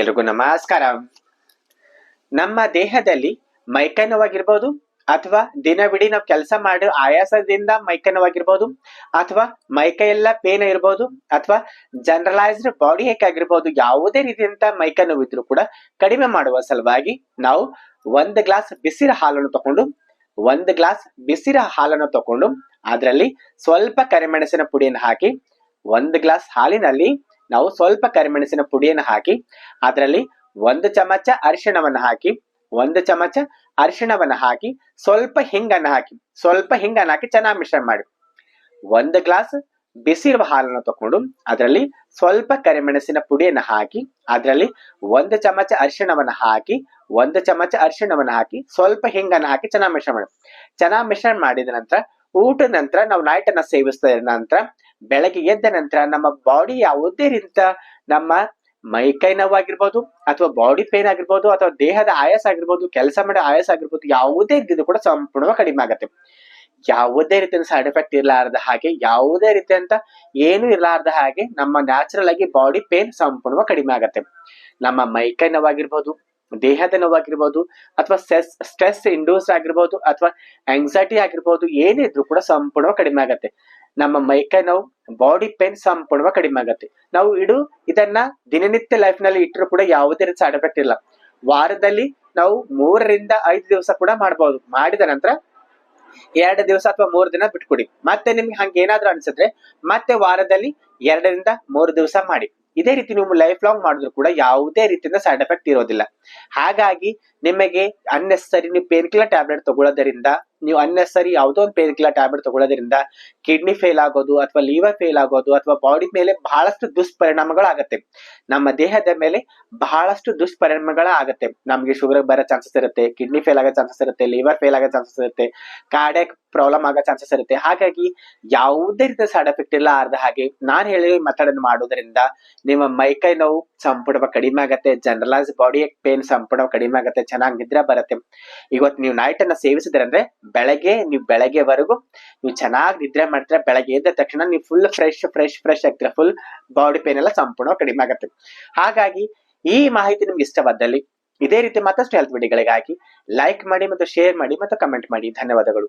ಎಲ್ರಿಗೂ ನಮಸ್ಕಾರ. ನಮ್ಮ ದೇಹದಲ್ಲಿ ಮೈಕೈ ನೋವಾಗಿರ್ಬೋದು ಅಥವಾ ದಿನವಿಡೀ ನಾವು ಕೆಲಸ ಮಾಡೋ ಆಯಾಸದಿಂದ ಮೈಕೈ ನೋವಾಗಿರ್ಬೋದು ಅಥವಾ ಮೈಕೈ ಎಲ್ಲ ಪೇನ್ ಇರ್ಬೋದು ಅಥವಾ ಜನರಲೈಸ್ಡ್ ಬಾಡಿ ಏಕ್ ಆಗಿರ್ಬೋದು ಯಾವುದೇ ರೀತಿಯಂತ ಮೈಕೈ ಕೂಡ ಕಡಿಮೆ ಮಾಡುವ ಸಲುವಾಗಿ ನಾವು ಒಂದು ಗ್ಲಾಸ್ ಬಿಸಿರ ಹಾಲನ್ನು ತಕೊಂಡು, ಒಂದು ಗ್ಲಾಸ್ ಬಿಸಿರ ಹಾಲನ್ನು ತಕೊಂಡು, ಅದರಲ್ಲಿ ಸ್ವಲ್ಪ ಕರಿಮೆಣಸಿನ ಪುಡಿಯನ್ನು ಹಾಕಿ, ಒಂದು ಗ್ಲಾಸ್ ಹಾಲಿನಲ್ಲಿ ನಾವು ಸ್ವಲ್ಪ ಕರಿಮೆಣಸಿನ ಪುಡಿಯನ್ನು ಹಾಕಿ, ಅದರಲ್ಲಿ ಒಂದು ಚಮಚ ಅರಿಶಿಣವನ್ನು ಹಾಕಿ, ಒಂದು ಚಮಚ ಅರಿಶಿಣವನ್ನು ಹಾಕಿ, ಸ್ವಲ್ಪ ಹಿಂಗನ್ನು ಹಾಕಿ, ಸ್ವಲ್ಪ ಹಿಂಗನ್ನು ಹಾಕಿ ಚೆನ್ನಾಗಿ ಮಿಶ್ರಣ ಮಾಡಿ. ಒಂದು ಗ್ಲಾಸ್ ಬಿಸಿರುವ ಹಾಲನ್ನು ತಕೊಂಡು ಅದರಲ್ಲಿ ಸ್ವಲ್ಪ ಕರಿಮೆಣಸಿನ ಪುಡಿಯನ್ನು ಹಾಕಿ, ಅದರಲ್ಲಿ ಒಂದು ಚಮಚ ಅರಿಶಿಣವನ್ನು ಹಾಕಿ, ಒಂದು ಚಮಚ ಅರಿಶಿಣವನ್ನು ಹಾಕಿ, ಸ್ವಲ್ಪ ಹಿಂಗನ್ನು ಹಾಕಿ ಚೆನ್ನಾಗಿ ಮಿಶ್ರಣ ಮಾಡಿ. ಚೆನ್ನಾಗಿ ಮಿಶ್ರಣ ಮಾಡಿದ ನಂತರ ಊಟದ ನಂತರ ನಾವು ನೈಟ್ ಅನ್ನ ಸೇವಿಸಿದ ನಂತರ ಬೆಳಗ್ಗೆ ಎದ್ದ ನಂತರ ನಮ್ಮ ಬಾಡಿ ಯಾವುದೇ ರೀತಿಯ ನಮ್ಮ ಮೈಕೈ ನೋವಾಗಿರ್ಬೋದು ಅಥವಾ ಬಾಡಿ ಪೇನ್ ಆಗಿರ್ಬೋದು ಅಥವಾ ದೇಹದ ಆಯಾಸ ಆಗಿರ್ಬೋದು, ಕೆಲಸ ಮಾಡೋ ಆಯಾಸ ಆಗಿರ್ಬೋದು, ಯಾವುದೇ ಇದ್ದಿದ್ದು ಕೂಡ ಸಂಪೂರ್ಣವಾಗಿ ಕಡಿಮೆ ಆಗುತ್ತೆ. ಯಾವುದೇ ರೀತಿಯ ಸೈಡ್ ಎಫೆಕ್ಟ್ ಇರಲಾರದ ಹಾಗೆ, ಯಾವುದೇ ರೀತಿಯಂತ ಏನು ಇರಲಾರದ ಹಾಗೆ ನಮ್ಮ ನ್ಯಾಚುರಲ್ ಆಗಿ ಬಾಡಿ ಪೇನ್ ಸಂಪೂರ್ಣವಾಗಿ ಕಡಿಮೆ ಆಗುತ್ತೆ. ನಮ್ಮ ಮೈಕೈ ನೋವಾಗಿರ್ಬೋದು, ದೇಹದ ನೋವಾಗಿರ್ಬೋದು, ಅಥವಾ ಸ್ಟ್ರೆಸ್ ಸ್ಟ್ರೆಸ್ ಇಂಡ್ಯೂಸ್ ಆಗಿರ್ಬೋದು, ಅಥವಾ ಆಂಗ್ಸೈಟಿ ಆಗಿರ್ಬೋದು, ಏನಿದ್ರು ಕೂಡ ಸಂಪೂರ್ಣವಾಗಿ ಕಡಿಮೆ ಆಗುತ್ತೆ. ನಮ್ಮ ಮೈಕೈ ನೋವು ಬಾಡಿ ಪೇನ್ ಸಂಪೂರ್ಣವಾಗಿ ಕಡಿಮೆ ಆಗತ್ತೆ. ನಾವು ಇಡು ಇದನ್ನ ದಿನನಿತ್ಯ ಲೈಫ್ನಲ್ಲಿ ಇಟ್ಟರು ಕೂಡ ಯಾವುದೇ ರೀತಿ ಸೈಡ್ ಎಫೆಕ್ಟ್ ಇಲ್ಲ. ವಾರದಲ್ಲಿ ನಾವು ಮೂರರಿಂದ ಐದು ದಿವಸ ಕೂಡ ಮಾಡಬಹುದು ಮಾಡಿದ ನಂತರ ಎರಡು ದಿವಸ ಅಥವಾ ಮೂರು ದಿನ ಬಿಟ್ಕೊಡಿ. ಮತ್ತೆ ನಿಮ್ಗೆ ಹಂಗೆ ಏನಾದ್ರೂ ಅನ್ಸಿದ್ರೆ ಮತ್ತೆ ವಾರದಲ್ಲಿ ಎರಡರಿಂದ ಮೂರು ದಿವಸ ಮಾಡಿ. ಇದೇ ರೀತಿ ನೀವು ಲೈಫ್ ಲಾಂಗ್ ಮಾಡಿದ್ರು ಕೂಡ ಯಾವುದೇ ರೀತಿಯಿಂದ ಸೈಡ್ ಎಫೆಕ್ಟ್ ಇರೋದಿಲ್ಲ. ಹಾಗಾಗಿ ನಿಮಗೆ ಅನ್ನೆಸರಿ ನೀವು ಪೇನ್ ಕಿಲ್ಲರ್ ಟ್ಯಾಬ್ಲೆಟ್ ತಗೊಳ್ಳೋದ್ರಿಂದ, ನೀವು ಅನ್ನೆಸರಿ ಯಾವುದೋ ಒಂದು ಪೇನ್ ಕಿಲ್ಲರ್ ಟ್ಯಾಬ್ಲೆಟ್ ತಗೊಳ್ಳೋದ್ರಿಂದ ಕಿಡ್ನಿ ಫೇಲ್ ಆಗೋದು ಅಥವಾ ಲಿವರ್ ಫೇಲ್ ಆಗೋದು ಅಥವಾ ಬಾಡಿ ಮೇಲೆ ಬಹಳಷ್ಟು ದುಷ್ಪರಿಣಾಮಗಳು ಆಗುತ್ತೆ ನಮ್ಮ ದೇಹದ ಮೇಲೆ ಬಹಳಷ್ಟು ದುಷ್ಪರಿಣಾಮಗಳ ಆಗುತ್ತೆ ನಮಗೆ ಶುಗರ್ ಬರೋ ಚಾನ್ಸಸ್ ಇರುತ್ತೆ ಕಿಡ್ನಿ ಫೇಲ್ ಆಗೋ ಚಾನ್ಸಸ್ ಇರುತ್ತೆ ಲಿವರ್ ಫೇಲ್ ಆಗೋ ಚಾನ್ಸಸ್ ಇರುತ್ತೆ ಕಾರ್ಡಿಯಾಕ್ ಪ್ರಾಬ್ಲಮ್ ಆಗೋ ಚಾನ್ಸಸ್ ಇರುತ್ತೆ. ಹಾಗಾಗಿ ಯಾವುದೇ ರೀತಿಯ ಸೈಡ್ ಎಫೆಕ್ಟ್ ಇಲ್ಲ ಹಾಗೆ ನಾನು ಹೇಳಿ ಮೆಥಡ್ ಅನ್ನು ಮಾಡೋದ್ರಿಂದ ನಿಮ್ಮ ಮೈಕೈ ನೋವು ಸಂಪೂರ್ಣವಾಗಿ ಕಡಿಮೆ ಆಗುತ್ತೆ ಜನರಲೈಸ್ ಬಾಡಿ ಪೇನ್ ಸಂಪೂರ್ಣವಾಗಿ ಕಡಿಮೆ ಆಗತ್ತೆ ಚೆನ್ನಾಗಿ ನಿದ್ರೆ ಬರುತ್ತೆ. ಇವತ್ತು ನೀವು ನೈಟ್ ಅನ್ನ ಸೇವಿಸಿದ್ರೆ ಅಂದ್ರೆ ಬೆಳಗ್ಗೆ ನೀವು ಬೆಳಗ್ಗೆವರೆಗೂ ನೀವು ಚೆನ್ನಾಗಿ ನಿದ್ರೆ ಮಾಡಿದ್ರೆ ಬೆಳಗ್ಗೆ ಎದ್ದ ತಕ್ಷಣ ನೀವು ಫುಲ್ ಫ್ರೆಶ್ ಫ್ರೆಶ್ ಫ್ರೆಶ್ ಆಗ್ತೀರಾ. ಫುಲ್ ಬಾಡಿ ಪೇನ್ ಎಲ್ಲ ಸಂಪೂರ್ಣ ಕಡಿಮೆ ಆಗುತ್ತೆ. ಹಾಗಾಗಿ ಈ ಮಾಹಿತಿ ನಿಮ್ಗೆ ಇಷ್ಟವಾದಲ್ಲಿ ಇದೇ ರೀತಿ ಮತ್ತಷ್ಟು ಹೆಲ್ತ್ ವಿಡಿಯೋಗಳಿಗಾಗಿ ಲೈಕ್ ಮಾಡಿ ಮತ್ತು ಶೇರ್ ಮಾಡಿ ಮತ್ತು ಕಮೆಂಟ್ ಮಾಡಿ. ಧನ್ಯವಾದಗಳು.